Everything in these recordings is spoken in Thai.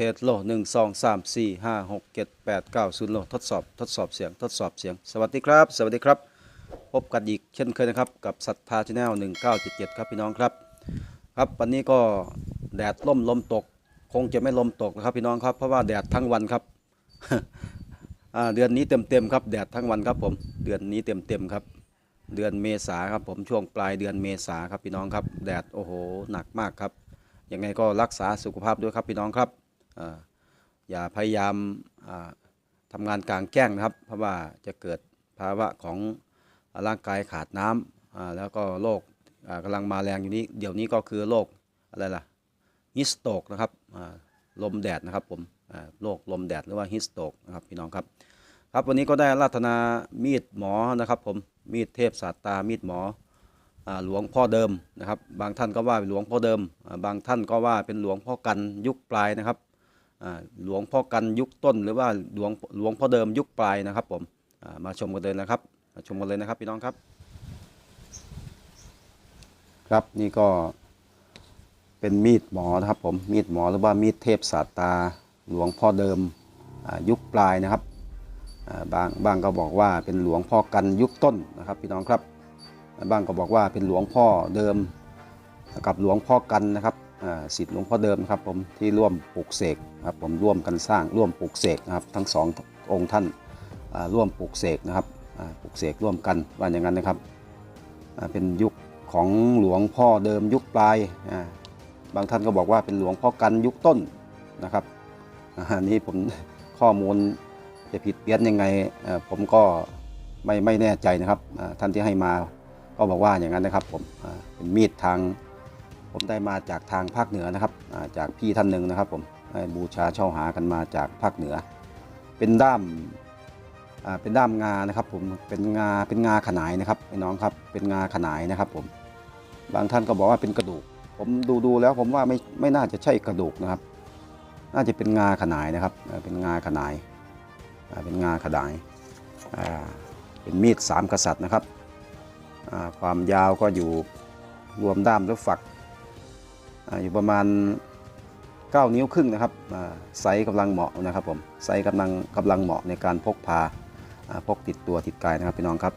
เทสโลหนึ่งสองสามสี่ห้าหกเจ็ดแปดเก้าศูนย์โลทดสอบทดสอบเสียงทดสอบเสียง สวัสดีครับ สวัสดีครับ พบกันอีกเช่นเคยนะครับ กับศรัทธาชาแนลหนึ่งเก้าเจ็ดเจ็ดครับพี่น้องครับ ครับวันนี้ก็แดดล่มลมตก คงจะไม่ลมตกนะครับพี่น้องครับเพราะว่าแดดทั้งวันครับเดือนนี้เต็มเต็มครับแดดทั้งวันครับผมเดือนนี้เต็มเต็มครับ เดือนเมษาครับผมช่วงปลายเดือนเมษาครับพี่น้องครับ แดดโอ้โหหนักมากครับยังไงก็รักษาสุขภาพด้วยครับพี่น้องครับ อย่าพยายามอ่าทำงานกลางแจ้งนะครับ เพราะว่าจะเกิดภาวะของร่างกายขาดน้ำอ่าแล้วก็โรคอ่ากำลังมาแรงอยู่นี้ เดี๋ยวนี้ก็คือโรคอะไรล่ะฮิสโตกนะครับลมแดดนะครับผมโรคลมแดดหรือว่าฮิสโตกนะครับพี่น้องครับ ครับวันนี้ก็ได้ราธนามีดหมอนะครับผมมีดเทพศาสตรามีดหมออหลวงพ่อเดิมนะครับ บางท่านก็ว่าเป็นหลวงพ่อเดิม บางท่านก็ว่าเป็นหลวงพ่อกันยุคปลายนะครับ หลวงพ่อกันยุคต้น หรือว่าหลวงหลวงพ่อเดิมยุคปลายนะครับผมมาชมกันเลยนะครับมาชมกันเลยนะครับพี่น้องครับ ครับนี่ก็เป็นมีดหมอนะครับผมมีดหมอหรือว่ามีดเทพศาสตาหลวงพ่อเดิมยุคปลายนะครับบางบางก็บอกว่าเป็นหลวงพ่อกันยุคต้นนะครับพี่น้องครับบางก็บอกว่าเป็นหลวงพ่อเดิมกับหลวงพ่อกันนะครับ สิทธิ์หลวงพ่อเดิมนะครับผมที่ร่วมปลูกเสกครับผมร่วมกันสร้างร่วมปลูกเสกนะครับทั้งสององค์ท่านร่วมปลูกเสกนะครับปลูกเสกร่วมกันว่าอย่างนั้นนะครับเป็นยุคของหลวงพ่อเดิมยุคปลายบางท่านก็บอกว่าเป็นหลวงพ่อกันยุคต้นนะครับอันนี้ผมข้อมูลจะผิดเพี้ยนยังไงผมก็ไม่ไม่แน่ใจนะครับท่านที่ให้มาก็บอกว่าอย่างนั้นนะครับผมเป็นมีดทาง ผมได้มาจากทางภาคเหนือนะครับจากพี่ท่านหนึ่งนะครับผมบูชาเช่าหากันมาจากภาคเหนือ เป็นด้ามเป็นด้ามงานะครับผมเป็นงาเป็นงาขนายนะครับน้องครับเป็นงาขนายนะครับผมบางท่านก็บอกว่าเป็นกระดูก ผมดูดูแล้วผมว่าไม่ไม่น่าจะใช่กระดูกนะครับ น่าจะเป็นงาขนายนะครับเป็นงาขนายเป็นงาขดายเป็นมีดสามกษัตริย์นะครับความยาวก็อยู่รวมด้ามและฝัก อยู่ประมาณ 9 นิ้วครึ่งนะครับไซส์กำลังเหมาะนะครับผมไซส์กำลังกำลังเหมาะในการพกพาอ่าพกติดตัวติดกายนะครับพี่น้องครับ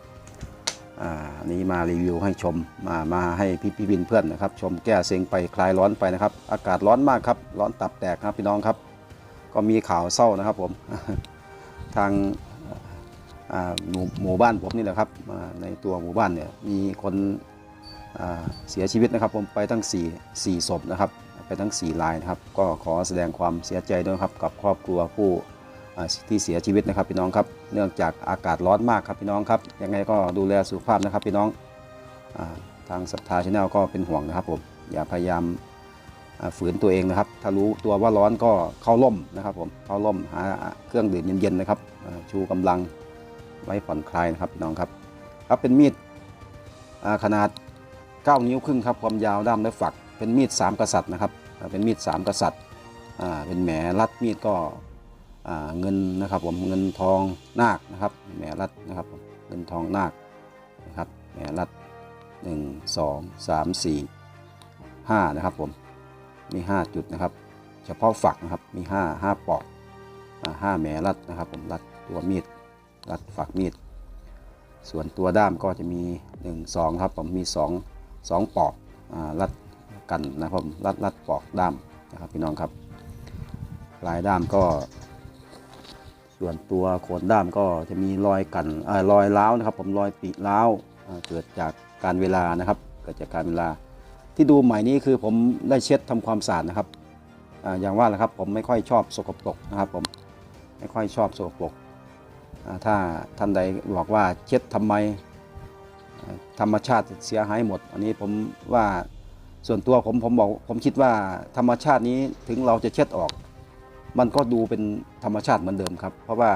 อ่าอันนี้มารีวิวให้ชมมามาให้พี่พี่บินเพื่อนนะครับ ชมแก้เซ็งไปคลายร้อนไปนะครับ อากาศร้อนมากครับ ร้อนตับแตกครับพี่น้องครับ ก็มีข่าวเศร้านะครับผมทางหมู่หมู่บ้านผมนี่แหละครับในตัวหมู่บ้านเนี่ยมีคน เสียชีวิตนะครับผมไปทั้ง 4 4ศพนะครับไปทั้ง 4 รายนะครับ ก็ขอแสดงความเสียใจด้วยครับกับครอบครัวผู้ที่เสียชีวิตนะครับพี่น้องครับ เนื่องจากอากาศร้อนมากครับพี่น้องครับยังไงก็ดูแลสุขภาพนะครับพี่น้องอทางศรัทธาชาแนลก็เป็นห่วงนะครับผมอย่าพยายามฝืนตัวเองนะครับ ถ้ารู้ตัวว่าร้อนก็เข้าร่มนะครับผมเข้าร่มหาเครื่องดื่มเย็นๆนะครับชูกำลังไว้ผ่อนคลายนะครับพี่น้องครับครับเป็นมีดขนาด 9 นิ้วครึ่งครับความยาวด้ามและฝัก เป็นมีดสามกษัตริย์นะครับ เป็นมีดสามกษัตริย์เป็นแหมรัดมีดก็เงินนะครับผมเงินทองนาคนะครับแหมรัดนะครับเงินทองนาคนะครับแหมรัดหนึ่งสองสามสี่ห้านะครับผมมี 5 จุดนะครับ เฉพาะฝักนะครับมี 5 5ปอกห้าแหมรัดนะครับผมรัดตัวมีดรัดฝักมีด ส่วนตัวด้ามก็จะมี 1 2 ครับผมมี 2 2 ปอกอรัดกันนะครับผมรัดรัดปอกด้ามนะครับพี่น้องครับลายด้ามก็ ส่วนตัวโคนด้ามก็จะมีรอยกันเอ่อรอยร้าวนะครับ ผมรอยปีร้าวเกิดจากการเวลานะครับเกิดจากการเวลาที่ดูใหม่นี้คือผมได้เช็ดทำความสะอาดนะครับออย่างว่าแหละครับผมไม่ค่อยชอบสกปรกนะครับผมไม่ค่อยชอบสกปรกถ้าท่านใดบอกว่าเช็ดทำไม ธรรมชาติเสียหายหมด อันนี้ผมว่าส่วนตัวผมผมบอกผมคิดว่าธรรมชาตินี้ถึงเราจะเช็ดออก มันก็ดูเป็นธรรมชาติเหมือนเดิมครับ เพราะว่า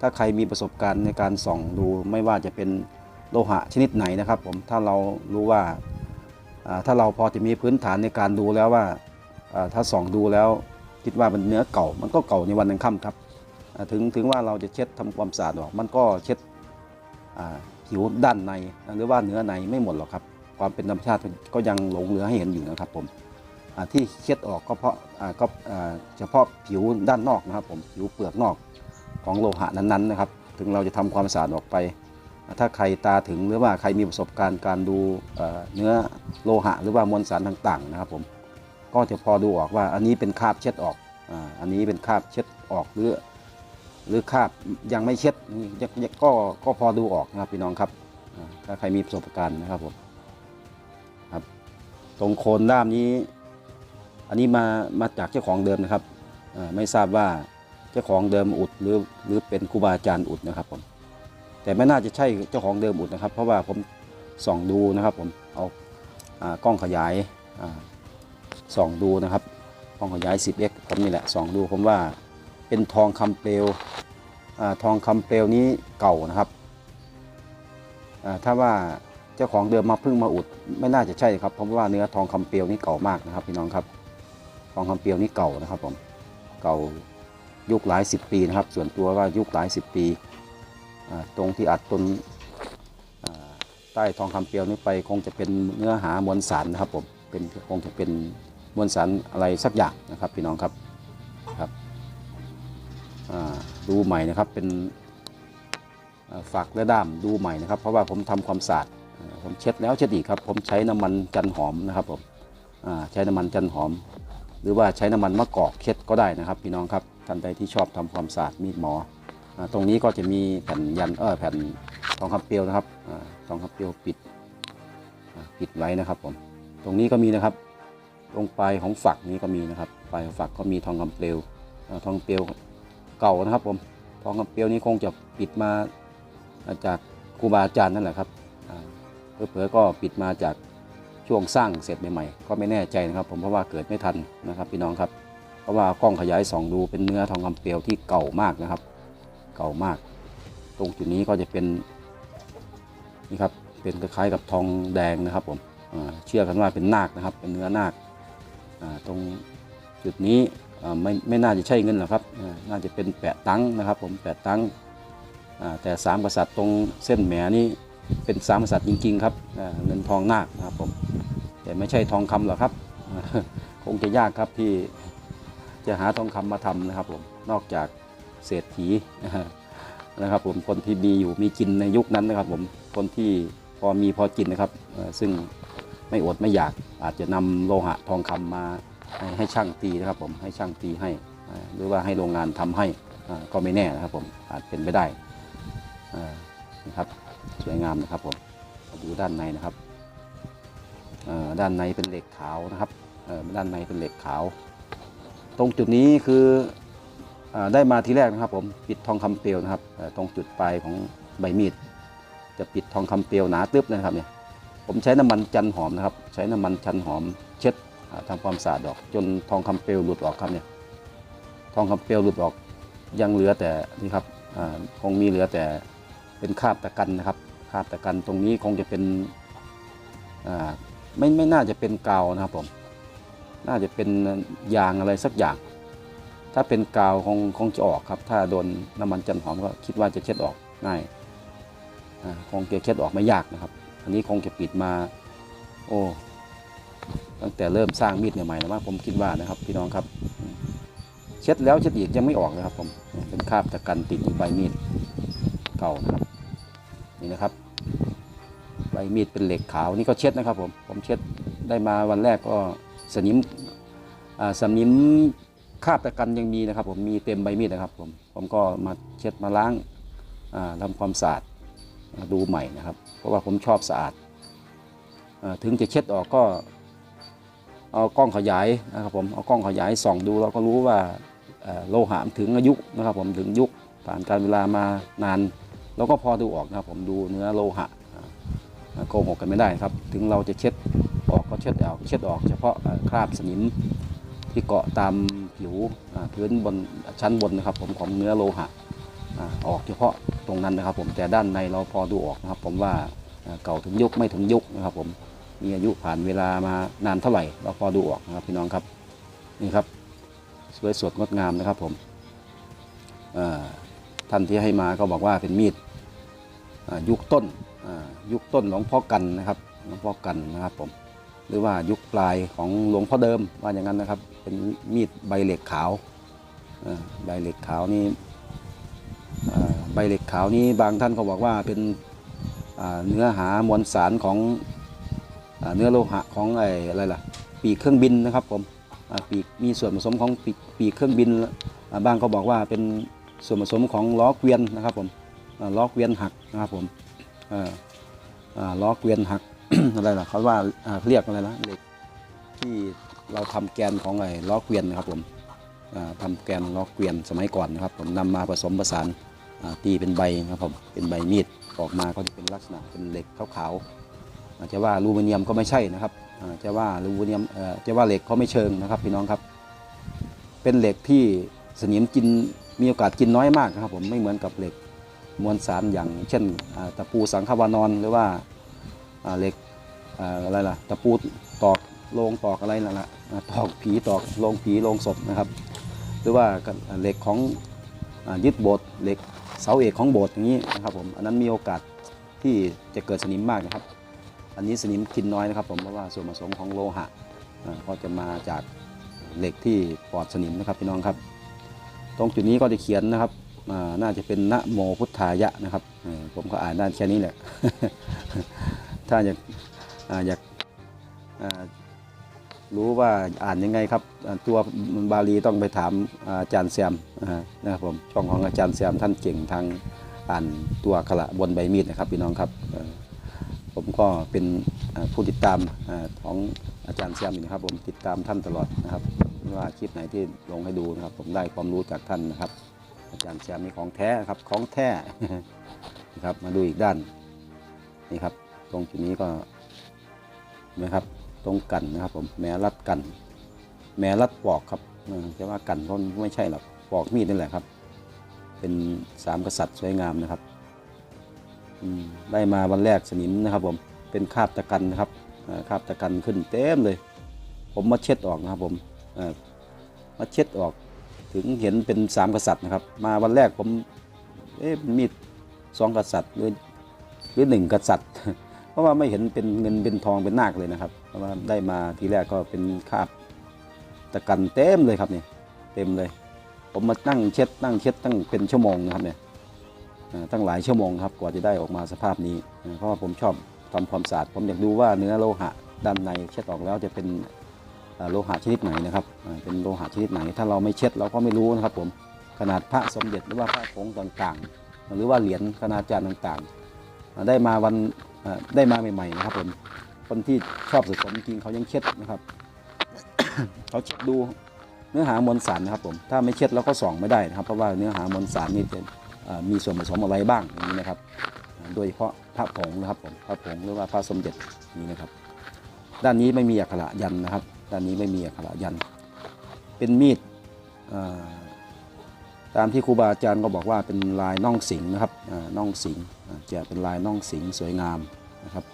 ถ้าใครมีประสบการณ์ในการส่องดูไม่ว่าจะเป็นโลหะชนิดไหนนะครับ ผมถ้าเรารู้ว่าถ้าเราพอจะมีพื้นฐานในการดูแล้วว่าถ้าส่องดูแล้วคิดว่ามันเนื้อเก่า มันก็เก่าในวันยังค่ำครับ ถึงถึงว่าเราจะเช็ดทำความสะอาดออก มันก็เช็ด ผิวด้านในหรือว่าเนื้อในไม่หมดหรอกครับ ความเป็นธรรมชาติก็ยังหลงเหลือให้เห็นอยู่นะครับผมที่เช็ดออกก็เพราะก็เฉพาะผิวด้านนอกนะครับ ผมผิวเปลือกนอกของโลหะนั้นๆนะครับ ถึงเราจะทำความสะอาดออกไป ถ้าใครตาถึงหรือว่าใครมีประสบการณ์การดูเนื้อโลหะ หรือว่ามวลสารต่างๆนะครับผมก็จะพอดูออกว่าอันนี้เป็นคราบเช็ดออกอันนี้เป็นคราบเช็ดออกหรือ หรือคาบยังไม่เช็ดก็ก็พอดูออกนะครับพี่น้องครับถ้าใครมีประสบการณ์นะครับผมครับ ตรงโคนด้ามนี้ อันนี้มามาจากเจ้าของเดิมนะครับไม่ทราบว่าเจ้าของเดิมอุดหรือหรือเป็นครูบาอาจารย์อุดนะครับผมแต่ไม่น่าจะใช่เจ้าของเดิมอุดนะครับ เพราะว่าผมส่องดูนะครับผมเอาอากล้องขยายาส่องดูนะครับกล้องขยาย 10x ผมนี่แหละส่องดูผมว่าเป็นทองคำเปลว ทองคำเปลวนี้เก่านะครับ ถ้าว่าเจ้าของเดิมมาพิ่งมาอุดไม่น่าจะใช่ครับเพราะว่าเนื้อทองคำเปลวนี้เก่ามากนะครับพี่น้องครับ ทองคำเปลวนี้เก่านะครับผมเก่ายุคหลายสิบปีนะครับ ส่วนตัวก็ยุคหลายสิบปีตรงที่อัดตนใต้ทองคำเปลวนี้ไปคงจะเป็นเนื้อหามวลสารนะครับผมเป็นคงจะเป็นมวลสารอะไรสักอย่างนะครับพี่น้องครับ ดูใหม่นะครับเป็นฝักและด้ามดูใหม่นะครับ เพราะว่าผมทำความสะอาดผมเช็ดแล้วเช็ดอีกครับ ผมใช้น้ำมันจันหอมนะครับผมใช้น้ำมันจันหอม หรือว่าใช้น้ำมันมะกอกเช็ดก็ได้นะครับ พี่น้องครับท่านใดที่ชอบทำความสะอาดมีดหมออตรงนี้ก็จะมีแผ่นยันเออแผ่นทองคำเปลวนะครับอทองคำเปลวปิดปิดไว้นะครับผมตรงนี้ก็มีนะครับตรงปลายของฝักนี้ก็มีนะครับปลายของฝักก็มีทองคำเปลวทองเปลว เก่านะครับ ผมทองคำเปลวนี้คงจะปิดมาจากครูบาอาจารย์นั่นแหละครับอ่าเผลอๆก็ปิดมาจากช่วงสร้างเสร็จใหม่ๆก็ไม่แน่ใจนะครับ ผมเพราะว่าเกิดไม่ทันนะครับ พี่น้องครับ เพราะว่ากล้องขยายส่องดูเป็นเนื้อทองคำเปลวที่เก่ามากนะครับ เก่ามาก ตรงจุดนี้ก็จะเป็นนี่ครับเป็นคล้ายๆกับทองแดงนะครับ ผมเชื่อกันว่าเป็นนาคนะครับ เป็นเนื้อนาคตรงจุดนี้ ไม่ไม่น่าจะใช่เงินหรอกครับน่าจะเป็นแปะตังนะครับ ผมแปะตังแต่สามกษัตริย์ตรงเส้นแหมนี่เป็นสามกษัตริย์จริงๆครับเงินทองนาคนะครับผมแต่ไม่ใช่ทองคำหรอกครับคงจะยากครับที่จะหาทองคำมาทำนะครับผมนอกจากเศรษฐีนะครับผมคนที่มีอยู่มีกินในยุคนั้นนะครับ ผมคนที่พอมีพอกินนะครับ ซึ่งไม่อดไม่อยากอาจจะนำโลหะทองคำมา ให้ให้ช่างตีนะครับผมให้ช่างตีให้ หรือว่าให้โรงงานทำให้ก็ไม่แน่นะครับผมอาจเป็นไปได้นะครับสวยงามนะครับผมมาดูด้านในนะครับด้านในเป็นเหล็กขาวนะครับด้านในเป็นเหล็กขาว ตรงจุดนี้คืออได้มาทีแรกนะครับ ผมปิดทองคำเปลวนะครับตรงจุดปลายของใบมีด จะปิดทองคำเปลวหนาตึ๊บนะครับเนี่ยผมใช้น้ำมันจันหอมนะครับ ใช้น้ำมันจันหอมเช็ด ทำความสะอาดออก จนทองคำเปลวหลุดออกครับเนี่ยทองคำเปลวหลุดออกยังเหลือแต่นี่ครับคงมีเหลือแต่เป็นคาบตะกันนะครับคาบตะกันตรงนี้คงจะเป็นไม่ไม่น่าจะเป็นกาวนะครับผมน่าจะเป็นยางอะไรสักอย่าง ถ้าเป็นกาวคงคงจะออกครับ ถ้าโดนน้ำมันจันหอมก็คิดว่าจะเช็ดออกง่ายคงจะเช็ดออกไม่ยากนะครับ อันนี้คงจะปิดมา โอ้ ตั้งแต่เริ่มสร้างมีดใหม่ๆแล้วว่าผมคิดว่านะครับพี่น้องครับ เช็ดแล้วเช็ดอีกยังไม่ออกเลยครับผมเป็นคราบตะกันติดอยู่ใบมีดเก่านะครับนี่นะครับใบมีดเป็นเหล็กขาวนี่ก็เช็ดนะครับผมผมเช็ดได้มาวันแรกก็สนิมอ่าสนิมคราบตะกันยังมีนะครับ ผมมีเต็มใบมีดนะครับผมผมก็มาเช็ดมาล้างอ่าทำความสะอาดาดูใหม่นะครับ เพราะว่าผมชอบสะอาดอ่าถึงจะเช็ดออกก็ เอากล้องขยายนะครับผมเอากล้องขยายส่องดูเราก็รู้ว่าโลหะถึงอายุนะครับผมถึงยุคผ่านการเวลามานานเราก็พอดูออกนะครับผมดูเนื้อโลหะอ่าโกหกกันไม่ได้ครับ ถึงเราจะเช็ดออกก็เช็ดออกเช็ดออกเฉพาะคราบสนิมที่เกาะตามผิวพื้นบนชั้นบนนะครับ ผมของเนื้อโลหะออกเฉพาะตรงนั้นนะครับ ผมแต่ด้านในเราพอดูออกนะครับ ผมว่าเก่าถึงยุคไม่ถึงยุคนะครับผม มีอายุผ่านเวลามานานเท่าไหร่ เราพอดูออกนะครับพี่น้องครับนี่ครับ สวยสดงดงามนะครับผมท่านที่ให้มาก็บอกว่าเป็นมีดยุคต้นยุคต้นหลวงพ่อกันนะครับหลวงพ่อกันนะครับผมหรือว่ายุคปลายของหลวงพ่อเดิมว่าอย่างนั้นนะครับ เป็นมีดใบเหล็กขาวใบเหล็กขาวนี่ใบเหล็กขาวนี้บางท่านก็บอกว่าเป็นเนื้อหามวลสารของ เนื้อโลหะของไอ้อะไรล่ะปีกเครื่องบินนะครับผมปีกมีส่วนผสมของปีกปีกเครื่องบินบางก็บอกว่าเป็นส่วนผสมของล้อเกวียนนะครับผมล้อเกวียนหักนะครับผมล้อเกวียนหักอะไรล่ะเขาว่าเรียกอะไรนะเหล็กที่เราทำแกนของไอ้ล้อเกวียนนะครับผมอ่าทำแกนล้อเกวียนสมัยก่อนนะครับ ผมนำมาผสมผสานตีเป็นใบนะครับผมเป็นใบมีดออกมาก็จะเป็นลักษณะเป็นเหล็กขาวๆ จะว่าอลูมิเนียมก็ไม่ใช่นะครับจะว่าอลูมิเนียมจะว่าเหล็กเขาไม่เชิงนะครับพี่น้องครับ เป็นเหล็กที่สนิมกินมีโอกาสกินน้อยมากนะครับผมไม่เหมือนกับเหล็กมวลสารอย่าง เช่นตะปูสังขวานอนหรือว่าเหล็กอะไรล่ะตะปูตอกโลงตอกอะไรนั่นแหละอ่าตอกผีตอกโลงผีโลงศพนะครับ หรือว่าเหล็กของยึดโบสถ์เหล็กเสาเอกของโบสถ์อย่างนี้นะครับผมอันนั้นมีโอกาสที่จะเกิดสนิมมากนะครับ อันนี้สนิมกินน้อยนะครับผมเพราะว่าส่วนผสมของโลหะก็จะมาจากเหล็กที่ปลอดสนิมนะครับพี่น้องครับ ตรงจุดนี้ก็จะเขียนนะครับน่าจะเป็นนะโมพุทธายะนะครับผมก็อ่านด้านแค่นี้แหละ ถ้าอยากอยากรู้ว่าอ่านยังไงครับ ตัวบาลีต้องไปถามอาจารย์แซมนะครับผมช่องของอาจารย์แซมท่านเก่งทางอ่านตัวกขระบนใบมีดนะครับพี่น้องครับ ผมก็เป็นผู้ติดตามของอาจารย์แซมองนะครับ ผมติดตามท่านตลอดนะครับว่าคลิปไหนที่ลงให้ดูนะครับ ผมได้ความรู้จากท่านนะครับ อาจารย์แซมนี่ของแท้ครับของแท้นะครับมาดูอีกด้านนี่ครับ ตรงจุดนี้ก็เห็นะครับตรงกันนะครับ ผมแม้รัดกัน แม้รัดปอกครับจะว่ากันก็ไม่ใช่หรอกปอกมีดนี่แหละครับ เป็นสามกษัตริย์สวยงามนะครับ ได้มาวันแรกสนิมนะครับผมเป็นคราบตะกันนะครับคราบตะกันขึ้นเต็มเลย ผมมาเช็ดออกนะครับผมมาเช็ดออกถึงเห็นเป็นสามกษัตริย์นะครับ มาวันแรกผมเอ๊ะมีดสองกษัตริย์หรือหรือหนึ่งกษัตริย์ เพราะว่าไม่เห็นเป็นเงินเป็นทองเป็นนาคเลยนะครับ เพราะว่าได้มาทีแรกก็เป็นคราบตะกันเต็มเลยครับเนี่ยเต็มเลย ผมมานั่งเช็ดนั่งเช็ดตั้งเป็นชั่วโมงนะครับเนี่ย ตั้งหลายชั่วโมงครับกว่าจะได้ออกมาสภาพนี้ เพราะว่าผมชอบทำความสะอาดผมอยากดูว่าเนื้อโลหะด้านในเช็ดออกแล้วจะเป็นโลหะชนิดไหนนะครับเป็นโลหะชนิดไหน ถ้าเราไม่เช็ดเราก็ไม่รู้นะครับผมขนาดพระสมเด็จหรือว่าพระผงต่างๆ หรือว่าเหรียญคณาจารย์ต่างๆ ได้มาวันได้มาใหม่ๆนะครับผมคนที่ชอบสะสมจริงเขายังเช็ดนะครับเขาเช็ดดูเนื้อหามวลสารนะครับผมถ้าไม่เช็ดเราก็ส่องไม่ได้นะครับเพราะว่าเนื้อหามวลสารนี่เป็น มีส่วนผสมอะไรบ้างนี้นะครับ โดยเฉพาะพระผงนะครับผมพระผงหรือว่าพระสมเด็จนี่นะครับ ด้านนี้ไม่มีอักขระยันนะครับ ด้านนี้ไม่มีอักขระยัน เป็นมีดตามที่ครูบาอาจารย์ก็บอกว่าเป็นลายน่องสิงนะครับน่องสิงจะเป็นลายน่องสิงสวยงามนะครับ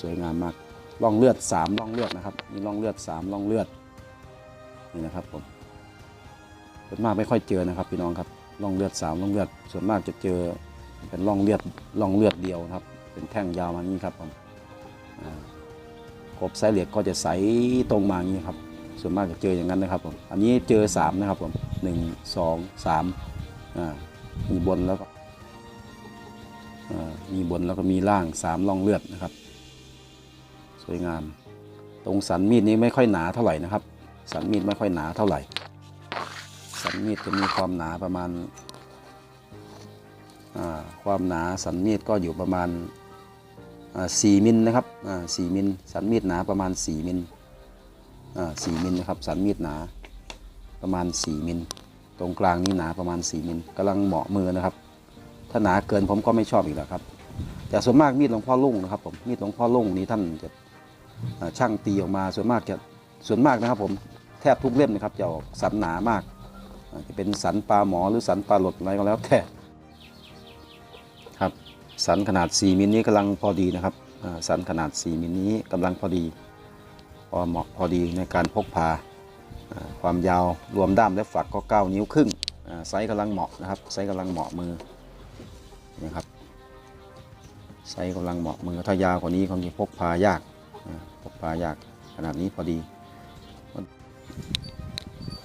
สวยงามมากร่องเลือดสามร่องเลือดนะครับมีร่องเลือดสามร่องเลือดนี่นะครับผมส่วนมากไม่ค่อยเจอนะครับพี่น้องครับ ร่องเลือดสามร่องเลือด ส่วนมากจะเจอเป็นร่องเลือดร่องเลือดเดียวครับ เป็นแท่งยาวมานี้ครับผมกบไซเหล็กก็จะใสตรงมาอย่างนี้ครับ ส่วนมากจะเจออย่างนั้นนะครับผมอันนี้เจอสามนะครับผมหนึ่งสองสามมีบนแล้วก็มีบนแล้วก็มีล่างสามร่องเลือดนะครับ สวยงาม ตรงสันมีดนี้ไม่ค่อยหนาเท่าไหร่นะครับ สันมีดไม่ค่อยหนาเท่าไหร่ สันมีดจะมีความหนาประมาณความหนาสันมีดก็อยู่ประมาณอ่า4มิลนะครับอ่า4มิลสันมีดหนาประมาณ 4มิลอ่า4มิลนะครับสันมีดหนาประมาณ 4 มิลตรงกลางนี่หนาประมาณ 4 มิลกำลังเหมาะมือนะครับ ถ้าหนาเกินผมก็ไม่ชอบอีกแล้วครับแต่ส่วนมากมีดหลวงพ่อลุ่งนะครับผมมีดหลวงพ่อลุ่งนี้ท่านจะช่างตีออกมาส่วนมากจะส่วนมากนะครับผมแทบทุกเล่มนะครับจะออกสันหนามาก จะเป็นสันปลาหมอหรือสันปลาหลดอะไรก็แล้วแต่ครับสันขนาด 4 มิลนี้กำลังพอดีนะครับสันขนาด 4 มิลนี้กำลังพอดีพอเหมาะพอดีในการพกพาอ่าความยาวรวมด้ามและฝักก็ 9 นิ้วครึ่งไซส์กำลังเหมาะนะครับไซส์กำลังเหมาะมือนะครับไซส์กำลังเหมาะมือถ้ายาวกว่านี้คงจะพกพายากอ่าตกปลายากขนาดนี้พอดี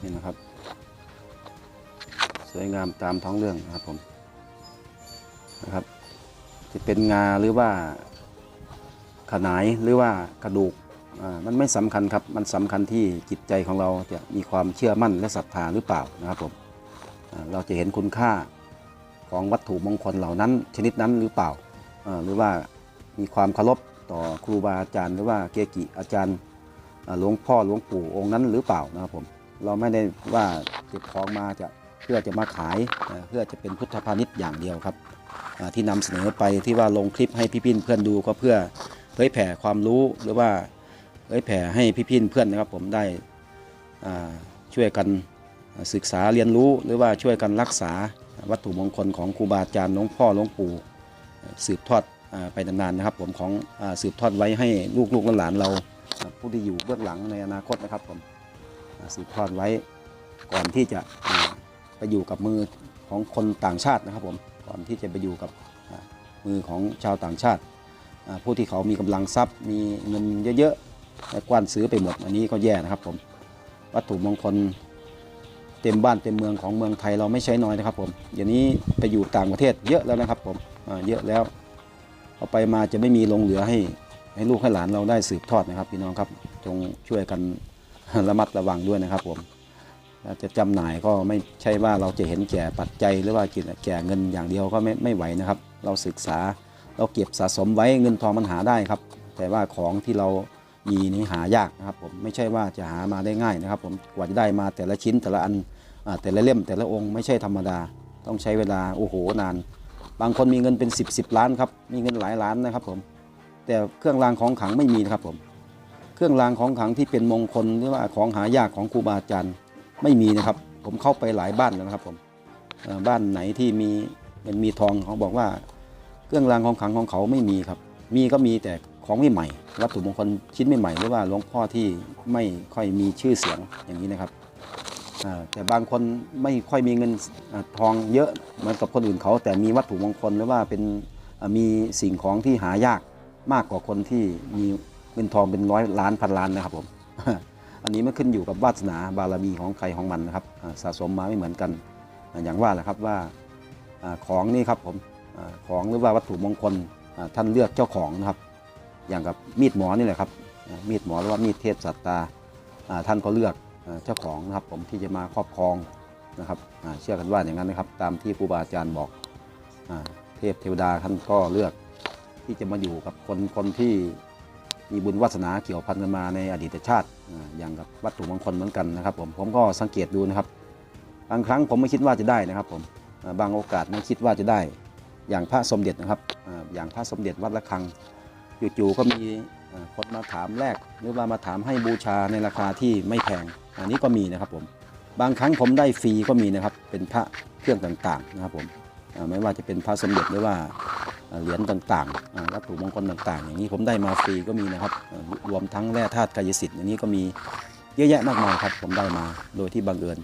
นี่นะครับ สวยงามตามท้องเรื่องนะครับผมนะครับจะเป็นงาหรือว่าขนายหรือว่ากระดูกอ่ามันไม่สำคัญครับมันสำคัญที่จิตใจของเราจะมีความเชื่อมั่นและศรัทธาหรือเปล่านะครับผมเราจะเห็นคุณค่าของวัตถุมงคลเหล่านั้น ชนิดนั้นหรือเปล่าอ่า หรือว่ามีความเคารพต่อครูบาอาจารย์ หรือว่าเกจิอาจารย์หลวงพ่อหลวงปู่องค์นั้นหรือเปล่านะครับผมเราไม่ได้ว่าเก็บของมาจะ เพื่อจะมาขายเพื่อจะเป็นพุทธพาณิชย์อย่างเดียวครับที่นำเสนอไปที่ว่าลงคลิปให้พี่พินเพื่อนดูก็เพื่อเผยแผ่ความรู้หรือว่าเผยแผ่ให้พี่พินเพื่อนนะครับ ผมได้ช่วยกันศึกษาเรียนรู้หรือว่าช่วยกันรักษาวัตถุมงคลของครูบาอาจารย์หลวงพ่อหลวงปู่สืบทอดไปนานๆนะครับ ผมของสืบทอดไว้ให้ลูกๆหลานเราผู้ที่อยู่เบื้องหลังในอนาคตนะครับผมสืบทอดไว้ก่อนที่จะ ไปอยู่กับมือของคนต่างชาตินะครับผมก่อนที่จะไปอยู่กับมือของชาวต่างชาติ ผู้ที่เขามีกำลังทรัพย์ มีเงินเยอะๆและกว้านซื้อไปหมดอันนี้ก็แย่นะครับผมวัตถุมงคลเต็มบ้านเต็มเมืองของเมืองไทยเราไม่ใช้น้อยนะครับผมเดี๋ยวนี้ไปอยู่ต่างประเทศเยอะแล้วนะครับผมเยอะแล้วเอาไปมาจะไม่มีลงเหลือให้ให้ลูกให้หลานเราได้สืบทอดนะครับพี่น้องครับจงช่วยกันระมัดระวังด้วยนะครับผม จะจำหน่ายก็ไม่ใช่ว่าเราจะเห็นแก่ปัจจัยหรือว่ากินแก่เงินอย่างเดียวก็ไม่ไม่ไหวนะครับ เราศึกษาเราเก็บสะสมไว้เงินทองมันหาได้ครับ แต่ว่าของที่เรามีนี่หายากนะครับผมไม่ใช่ว่าจะหามาได้ง่ายนะครับ ผมกว่าจะได้มาแต่ละชิ้นแต่ละอันอแต่ละเล่มแต่ละองค์ไม่ใช่ธรรมดา ต้องใช้เวลาโอ้โหนาน บางคนมีเงินเป็น 10บสล้านครับมีเงินหลายล้านนะครับผมแต่เครื่องรางของขลังไม่มีนะครับผม เครื่องรางของขลังที่เป็นมงคลหรือว่าของหายากของครูบาอาจารย์ ไม่มีนะครับ ผมเข้าไปหลายบ้านแล้วนะครับผมบ้านไหนที่มีเงินมีทองเขาบอกว่า เครื่องรางของขลังของเขาไม่มีครับ มีก็มีแต่ของไม่ใหม่วัตถุมงคลชิ้นไม่ใหม่หรือว่าหลวงพ่อที่ไม่ค่อยมีชื่อเสียงอย่างนี้นะครับแต่บางคนไม่ค่อยมีเงินอทองเยอะเหมือนกับคนอื่นเขา แต่มีวัตถุมงคลหรือว่าเป็นมีสิ่งของที่หายากมากกว่าคนที่มีเงินทองเป็นร้อยล้านพันล้านนะครับผม อันนี้มันขึ้นอยู่กับวาสนาบารมีของใครของมันนะครับสะสมมาไม่เหมือนกันอย่างว่าแหละครับว่าของนี่ครับผมของหรือว่าวัตถุมงคลท่านเลือกเจ้าของนะครับ อย่างกับมีดหมอนี่แหละครับมีดหมอหรือว่ามีดเทพสัตตาท่านก็เลือกเจ้าของนะครับผมที่จะมาครอบครองนะครับเชื่อกันว่าอย่างนั้นนะครับ ตามที่ครูบาอาจารย์บอกอเทพเทวดาท่านก็เลือกที่จะมาอยู่กับคนคนที่ มีบุญวาสนาเกี่ยวพันกันมาในอดีตชาติอย่างกับวัตถุมงคลเหมือนกันนะครับ ผมผมก็สังเกตดูนะครับบางครั้งผมไม่คิดว่าจะได้นะครับ ผมบางโอกาสไม่คิดว่าจะได้ อย่างพระสมเด็จนะครับอย่างพระสมเด็จวัดระฆังจู่ๆก็มีคนมาถามแลกหรือว่ามาถามให้บูชาในราคาที่ไม่แพงอันนี้ก็มีนะครับผมบางครั้งผมได้ฟรีก็มีนะครับเป็นพระเครื่องต่างๆนะครับผมไม่ว่าจะเป็นพระสมเด็จหรือว่า เหรียญต่างๆวัตถุมงคลต่างๆ อย่างนี้ผมได้มาฟรีก็มีนะครับรวมทั้งแร่ธาตุกายสิทธิ์อย่างนี้ก็มีเยอะแยะมากมายครับ ผมได้มาโดยที่บังเอิญ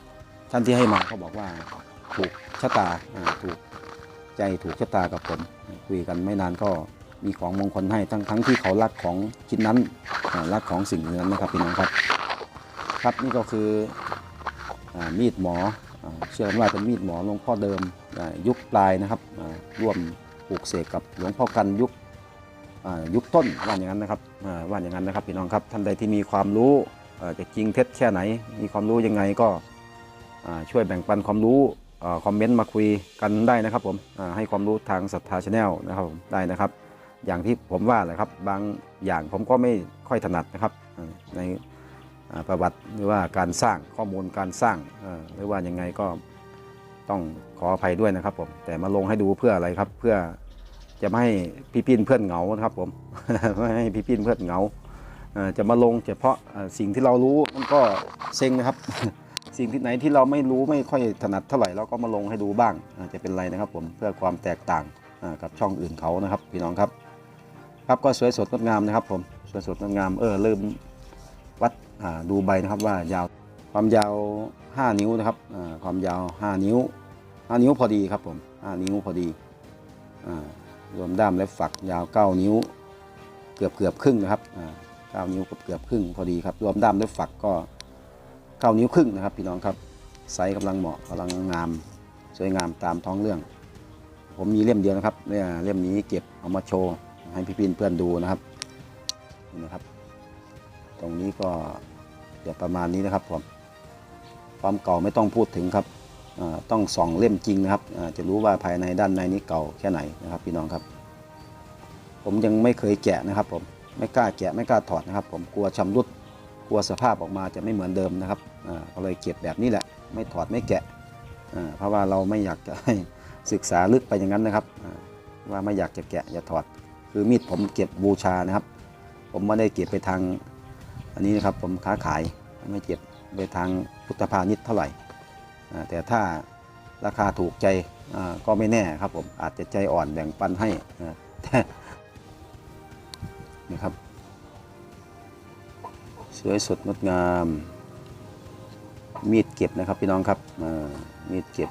ท่านที่ให้มาเขาบอกว่าถูกชะตาถูกใจถูกชะตากับผมคุยกันไม่นานก็มีของมงคลให้ทั้งทั้งที่เขารักของชิ้นนั้นรักของสิ่งนั้นนะครับพี่น้องครับ ครับนี่ก็คืออมีดหมอเชื่อว่าเป็นมีดหมอหลวงพ่อเดิมยุคปลายนะครับร่วม ปลูกเสกกับหลวงพ่อกันยุคยุคต้นว่าอย่างนั้นนะครับอ่าว่าอย่างนั้นนะครับพี่น้องครับท่านใดที่มีความรู้จะจริงเท็จแค่ไหน มีความรู้ยังไงก็ช่วยแบ่งปันความรู้คอมเมนต์มาคุยกันได้นะครับผมให้ความรู้ทางศรัทธาชาแนลนะครับผมได้นะครับ อย่างที่ผมว่าแหละครับบางอย่างผมก็ไม่ค่อยถนัดนะครับในประวัติหรือว่าการสร้างข้อมูลการสร้างหรือว่ายังไงก็ต้องขออภัยด้วยนะครับผมแต่มาลงให้ดูเพื่ออะไรครับ เพื่อจะไม่ให้พี่ปิ้นเพื่อนเหงานะครับผมไม่ให้พี่ปิ้นเพื่อนเหงาจะมาลงเฉพาะสิ่งที่เรารู้มันก็เซ็งนะครับ สิ่งที่ไหนที่เราไม่รู้ไม่ค่อยถนัดเท่าไหร่เราก็มาลงให้ดูบ้างจะเป็นไรนะครับผมเพื่อความแตกต่างกับช่องอื่นเขานะครับ พี่น้องครับ ครับก็สวยสดงดงามนะครับผมสวยสดงดงามเออลืมวัดดูใบนะครับว่ายาวความยาว 5 นิ้วนะครับความยาว 5 นิ้ว 5นิ้วพอดีครับผม5นิ้วพอดีอ่ารวมด้ามและฝักยาว 9 นิ้ว เกือบเกือบครึ่งนะครับอ่านิ้วเกือบครึ่งพอดีครับรวมด้ามด้วยฝักก็ 9 นิ้วครึ่งนะครับ พี่น้องครับไซส์กำลังเหมาะกำลังงาม สวยงามตามท้องเรื่อง ผมมีเล่มเดียวนะครับเนี่ยเล่มนี้เก็บเอามาโชว์ให้พี่พี่เพื่อนดูนะครับนี่นะครับ ตรงนี้ก็จะประมาณนี้นะครับผมความเก่าไม่ต้องพูดถึงครับ ต้องส่องเล่มจริงนะครับจะรู้ว่าภายในด้านในนี้เก่าแค่ไหนนะครับพี่น้องครับ ผมยังไม่เคยแกะนะครับผมไม่กล้าแกะไม่กล้าถอดนะครับ ผมกลัวชำรุดกลัวสภาพออกมาจะไม่เหมือนเดิมนะครับอ่าก็เลยเก็บแบบนี้แหละ ไม่ถอดไม่แกะอ่าเพราะว่าเราไม่อยากจะให้ศึกษาลึกไปอย่างนั้นนะครับอ่าว่าไม่อยากจะแกะอย่าถอด คือมีดผมเก็บบูชานะครับ ผมไม่ได้เก็บไปทางอันนี้นะครับผมค้าขายไม่เก็บไปทางพุทธพาณิชย์เท่าไหร่ แต่ถ้าราคาถูกใจก็ไม่แน่ครับผมอาจจะใจอ่อนแบ่งปันให้นี่ครับ สวยสดงดงาม มีดเก็บนะครับพี่น้องครับมีดเก็บ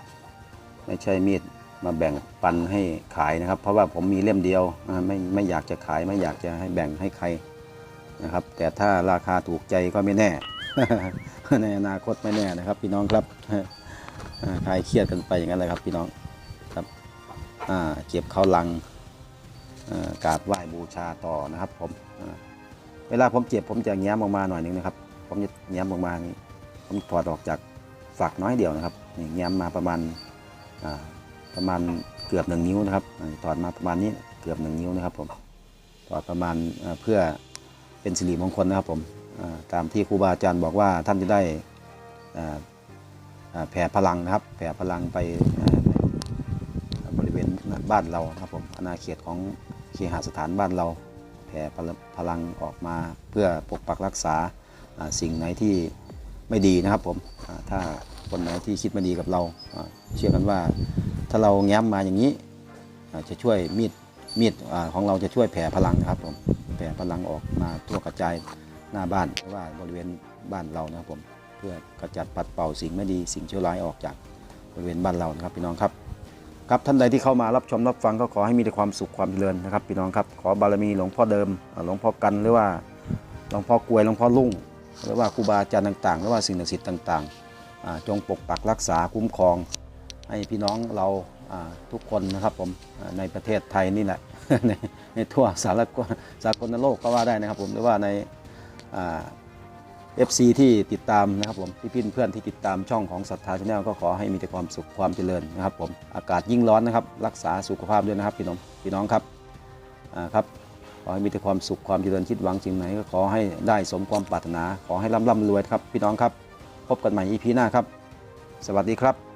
ไม่ใช่มีดมาแบ่งปันให้ขายนะครับ เพราะว่าผมมีเล่มเดียวไม่ไม่อยากจะขายไม่อยากจะให้แบ่งให้ใครนะครับ แต่ถ้าราคาถูกใจก็ไม่แน่ ในอนาคตไม่แน่นะครับ พี่น้องครับ คลายเครียดกันไปอย่างนั้นเลยครับพี่น้องครับเก็บเข้าลังอ่ากราบไหว้บูชาต่อนะครับผมเวลาผมเจ็บผมจะแง้มออกมาหน่อยหนึงนะครับ ผมจะแง้มออกมานี่ผมถอดออกจากฝักน้อยเดียวนะครับนี่แง้มมาประมาณประมาณเกือบหนึ่งนิ้วนะครับถอดมาประมาณนี้เกือบหนึ่งนิ้วนะครับผมถอดประมาณเพื่อเป็นสิริมงคลนะครับผมตามที่ครูบาอาจารย์บอกว่าท่านจะได้ แผ่พลังนะครับ แผ่พลังไปบริเวณบ้านเราครับผมอาณาเขตของเคหสถานบ้านเราแผ่พลังออกมาเพื่อปกปักรักษาสิ่งไหนที่ไม่ดีนะครับผมถ้าคนไหนที่คิดไม่ดีกับเราเชื่อกันว่าถ้าเราแง้มมาอย่างนี้จะช่วยมีดมีดอของเราจะช่วยแผ่พลังนะครับผมแผ่พลังออกมาทั่วกระจายหน้าบ้านหรือว่าบริเวณบ้านเรานะครับผม พื่อกระจัดปัดเป่าสิ่งไม่ดีสิ่งชั่วร้ายออกจากบริเวณบ้านเรานะครับ พี่น้องครับ ครับท่านใดที่เข้ามารับชมรับฟังก็ขอให้มีแต่ความสุขความเจริญนะครับ พี่น้องครับ ขอบารมีหลวงพ่อเดิมหลวงพ่อกันหรือว่าหลวงพ่อกวยหลวงพ่อลุ่งหรือว่าครูบาอาจารย์ต่างๆ หรือว่าสิ่งศักดิ์สิทธิ์ต่างๆ จงปกปักรักษาคุ้มครอง ให้พี่น้องเราทุกคนนะครับผมในประเทศไทยนี่แหละในในทั่วสารกสากลโลกก็ว่าได้นะครับผมหรือว่าใน FC ที่ติดตามนะครับผมพี่พี่เพื่อนที่ติดตามช่องของศรัทธาชาแนลก็ขอให้มีแต่ความสุขความเจริญนะครับผมอากาศยิ่งร้อนนะครับรักษาสุขภาพด้วยนะครับพี่น้องพี่น้องครับอ่าครับขอให้มีแต่ความสุขความเจริญคิดหวังสิ่งไหนก็ขอให้ได้สมความปรารถนา ขอให้ร่ำร่ำรวยครับพี่น้องครับ พบกันใหม่ EP หน้าครับ สวัสดีครับ